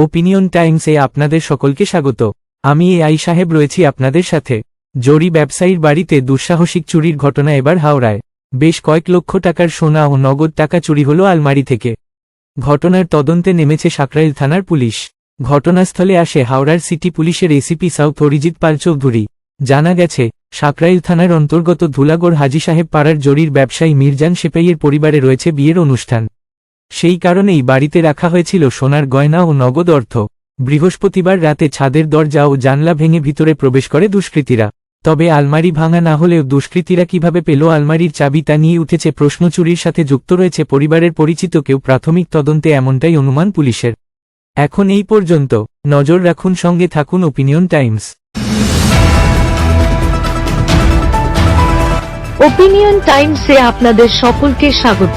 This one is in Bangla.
ওপিনিয়ন টাইমসে আপনাদের সকলকে স্বাগত। আমি এ আই সাহেব রয়েছি আপনাদের সাথে। জরি ব্যবসায়ীর বাড়িতে দুঃসাহসিক চুরির ঘটনা এবার হাওড়ায়। বেশ কয়েক লক্ষ টাকার সোনা ও নগদ টাকা চুরি হল আলমারি থেকে। ঘটনার তদন্তে নেমেছে সাকরাইল থানার পুলিশ। ঘটনাস্থলে আসে হাওড়ার সিটি পুলিশের এসিপি সাউথ অরিজিৎ পাল চৌধুরী। জানা গেছে, সাকরাইল থানার অন্তর্গত ধুলাগড় হাজি সাহেব পাড়ার জরির ব্যবসায়ী মির্জান সেপাইয়ের পরিবারে রয়েছে বিয়ের অনুষ্ঠান। সেই কারণেই বাড়িতে রাখা হয়েছিল সোনার গয়না ও নগদ অর্থ। বৃহস্পতিবার রাতে ছাদের দরজা ও জানলা ভেঙে ভিতরে প্রবেশ করে দুষ্কৃতীরা। তবে আলমারি ভাঙা না হলেও দুষ্কৃতীরা কীভাবে পেল আলমারির চাবি তা নিয়ে উঠেছে প্রশ্ন চুরির সাথে যুক্ত রয়েছে পরিবারের পরিচিত কেউ। প্রাথমিক তদন্তে এমনটাই অনুমান পুলিশের। এখন এই পর্যন্ত, নজর রাখুন সঙ্গে থাকুন ওপিনিয়ন টাইমস। ওপিনিয়ন টাইমসে আপনাদের সকলকে স্বাগত।